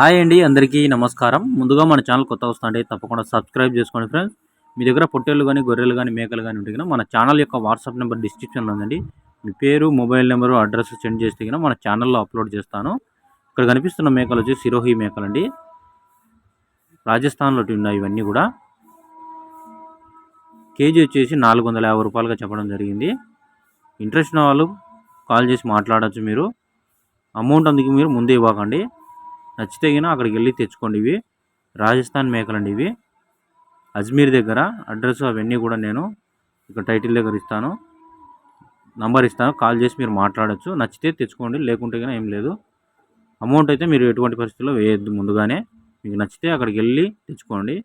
Hi అండి అందరికీ నమస్కారం. ముందుగా మన ఛానల్ కొత్త వస్తుంటే తప్పకుండా సబ్స్క్రైబ్ చేసుకోండి ఫ్రెండ్స్. మీ దగ్గర పొట్టేళ్ళు కానీ గొర్రెలు కానీ మేకలు కానీ ఉంటే మన ఛానల్ యొక్క వాట్సాప్ నెంబర్ డిస్క్రిప్షన్లో ఉందండి. మీ పేరు మొబైల్ నెంబరు అడ్రస్ సెండ్ చేస్తే కనుక మన ఛానల్లో అప్లోడ్ చేస్తాను. ఇక్కడ కనిపిస్తున్న మేకలు వచ్చి సిరోహి మేకలు అండి రాజస్థాన్లో ఉన్నాయి ఇవన్నీ కూడా. కేజీ వచ్చేసి నాలుగు వందల యాభై రూపాయలుగా చెప్పడం జరిగింది. ఇంట్రెస్ట్ ఉన్న వాళ్ళు కాల్ చేసి మాట్లాడచ్చు మీరు. అమౌంట్ అందుకు మీరు ముందే ఇవ్వకండి. నచ్చితే గిన అక్కడికి వెళ్ళి తెచ్చుకోండి ఇవి. రాజస్థాన్ మేకలండి ఇవి. అజ్మీర్ దగ్గర అడ్రస్ అవన్నీ కూడా నేను ఇక్కడ టైటిల్ దగ్గర ఇస్తాను. నంబర్ ఇస్తాను. కాల్ చేసి మీరు మాట్లాడచ్చు. నచ్చితే తెచ్చుకోండి. లేకుంటే కానీ ఏం లేదు. అమౌంట్ అయితే మీరు ఎటువంటి పరిస్థితుల్లో వేయద్దు ముందుగానే. మీకు నచ్చితే అక్కడికి వెళ్ళి తెచ్చుకోండి.